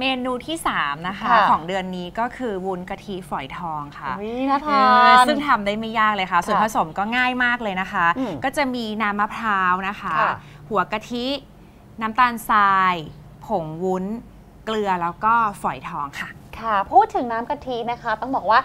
เมนูที่ 3 นะคะ ค่ะของเดือนนี้ก็คือวุ้นกะทิฝอยทองค่ะอุ๊ยน่าเอทาอนซึ่งทำได้ไม่ยากเลยค่ะ ส่วนค่ะผสมก็ง่ายมากเลยนะคะ อืมก็จะมีน้ำมะพร้าวนะคะ ค่ะ หัวกะทิ น้ำตาลทราย ผงวุ้น เกลือแล้วก็ฝอยทองค่ะ ค่ะ พูดถึงน้ำกะทินะคะ ต้องบอกว่า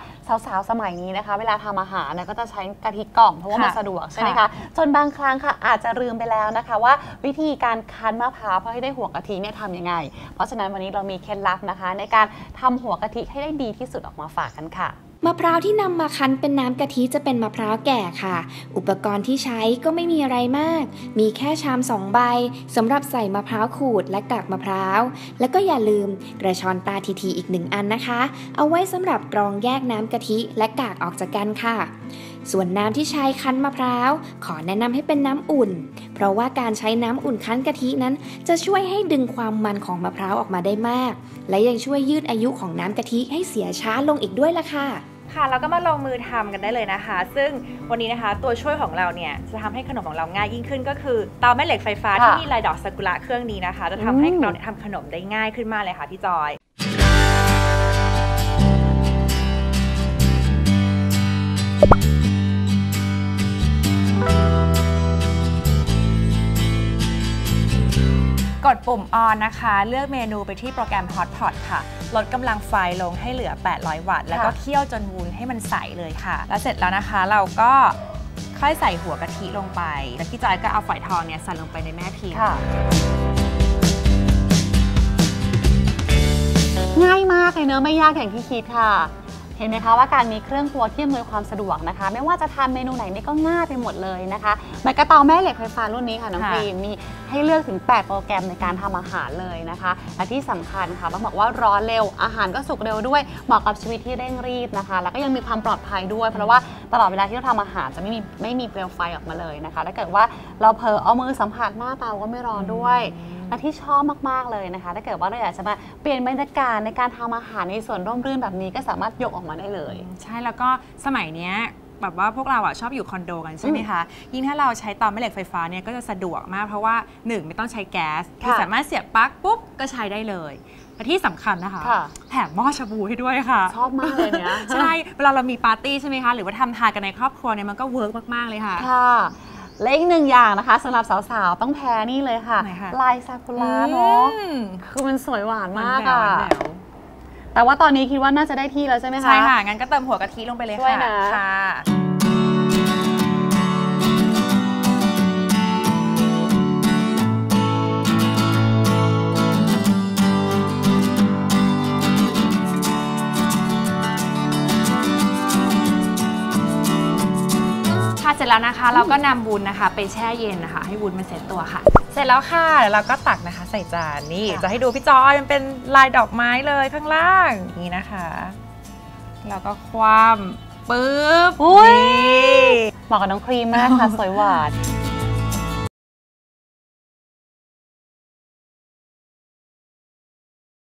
สาวๆ สมัยนี้นะคะ เวลาทำอาหารเนี่ยก็จะใช้กะทิกล่องเพราะว่ามันค่ะสะดวกใช่ไหมค่ะคะจนบางครั้งค่ะ อาจจะลืมไปแล้วนะคะ ว่าวิธีการคั้นมะพร้าวเพื่อให้ได้หัวกะทิเนี่ยทำยังไง เพราะฉะนั้นวันนี้เรามีเคล็ดลับนะคะ ในการทำหัวกะทิให้ได้ดีที่สุดออกมาฝากกันค่ะ มะพร้าวที่นำมาคั้นเป็นน้ำกะทิจะเป็นมะพร้าวแก่ค่ะ อุปกรณ์ที่ใช้ก็ไม่มีอะไรมาก มีแค่ชามสองใบสำหรับใส่มะพร้าวขูดและกากมะพร้าว แล้วก็อย่าลืมกระชอนตาทีๆอีกหนึ่งอันนะคะ เอาไว้สำหรับกรองแยกน้ำกะทิและกากออกจากกันค่ะ ส่วนน้ำที่ใช้คั้นมะพร้าว ขอแนะนำให้เป็นน้ำอุ่น เพราะว่าการใช้น้ำอุ่นคั้นกะทินั้น จะช่วยให้ดึงความมันของมะพร้าวออกมาได้มาก และยังช่วยยืดอายุของน้ำกะทิให้เสียช้าลงอีกด้วยล่ะค่ะ ค่ะแล้วก็มาลงมือทำกันได้เลยนะคะ ซึ่งวันนี้นะคะตัวช่วยของเราเนี่ยจะทำให้ขนมของเราง่ายยิ่งขึ้นก็คือเตาแม่เหล็กไฟฟ้าค่ะที่มีลายดอกซากุระเครื่องนี้นะคะ จะทำให้อืมเราเนี่ยทำขนมได้ง่ายขึ้นมากเลยค่ะพี่จอย กดปุ่ม on นะคะ เลือกเมนูไปที่โปรแกรม Hotpot ค่ะ ลดกำลังไฟลงให้เหลือ 800 วัตต์ แล้วก็ค่ะเคี่ยวจนวุ้นให้มันใสเลยค่ะ แล้วเสร็จแล้วนะคะเราก็ค่อยใส่หัวกะทิลงไป แล้วพี่จอยก็เอาฝอยทองเนี่ยใส่ลงไปในแม่พิมพ์ค่ะง่ายมากเลยเนอะไม่ยากอย่างที่คิดค่ะ เห็นไหมคะว่าการมีเครื่องครัวที่อำนวยความสะดวกนะคะ ไม่ว่าจะทำเมนูไหนนี่ก็ง่ายไปหมดเลยนะคะเหมือนกระเตาแม่เหล็กไฟฟ้ารุ่นนี้ค่ะน้องค่ะครีมมีให้เลือกถึง 8 โปรแกรมในการทำอาหารเลยนะคะและที่สำคัญค่ะต้องบอกว่าร้อนเร็วอาหารก็สุกเร็วด้วยเหมาะกับชีวิตที่เร่งรีบนะคะ แล้วก็ยังมีความปลอดภัยด้วย เพราะว่าตลอดเวลาที่เราทำอาหารจะไม่มีไม่มีเปลวไฟออกมาเลยนะคะถ้าเกิดว่าเราเผลอเอามือสัมผัสหน้าเตาก็ไม่ร้อนด้วย และที่ชอบมากๆเลยนะคะ ถ้าเกิดว่าเราอยากจะมาเปลี่ยนบรรยากาศในการทำอาหารในส่วนร่มรื่นแบบนี้ก็สามารถยกออกมาได้เลย ใช่แล้วก็สมัยเนี้ยแบบว่าพวกเราอะชอบอยู่คอนโดกันใช่ไหมคะ ยิ่งถ้าเราใช้เตาแม่เหล็กไฟฟ้าเนี่ยก็จะสะดวกมากเพราะว่า 1 ไม่ต้องใช้แก๊สคือสามารถเสียบปลั๊กปุ๊บ ก็ใช้ได้เลยและที่สำคัญนะคะค่ะแถมหม้อชาบูให้ด้วยค่ะ ชอบมากเลยเนี้ยใช่ เวลาเรามีปาร์ตี้ใช่ไหมคะ หรือว่าทำทานกันในครอบครัวเนี่ยมันก็เวิร์กมาก ๆ เลยค่ะค่ะ และอีกหนึ่งอย่างนะคะสำหรับสาวๆ ต้องแพ้นี่เลยค่ะ ไหนคะ ลายซากุระเนาะอืมคือมันสวยหวานมันมากแหวอะวมันแหวว แต่ว่าตอนนี้คิดว่าน่าจะได้ที่แล้วใช่ไหมคะ ใช่ค่ะ งั้นก็เติมหัวกะทิลงไปเลยช่วยค่ะ นะ ค่ะ สร็จแล้วนะคะ เราก็นำวุ้นนะคะ ไปแช่เย็นนะคะ ให้วุ้นมันเซ็ตตัวค่ะ เสร็จแล้วค่ะเดี๋ยวเราก็ตักนะคะ ใส่จานนี่ค่ะจะให้ดูพี่จอยมันเป็นลายดอกไม้เลยข้างล่างนี่นะคะแล้วก็คว่ำปึ๊บอุ๊ยนี่เหมาะกับน้องครีมมากค่ะสวยหวาน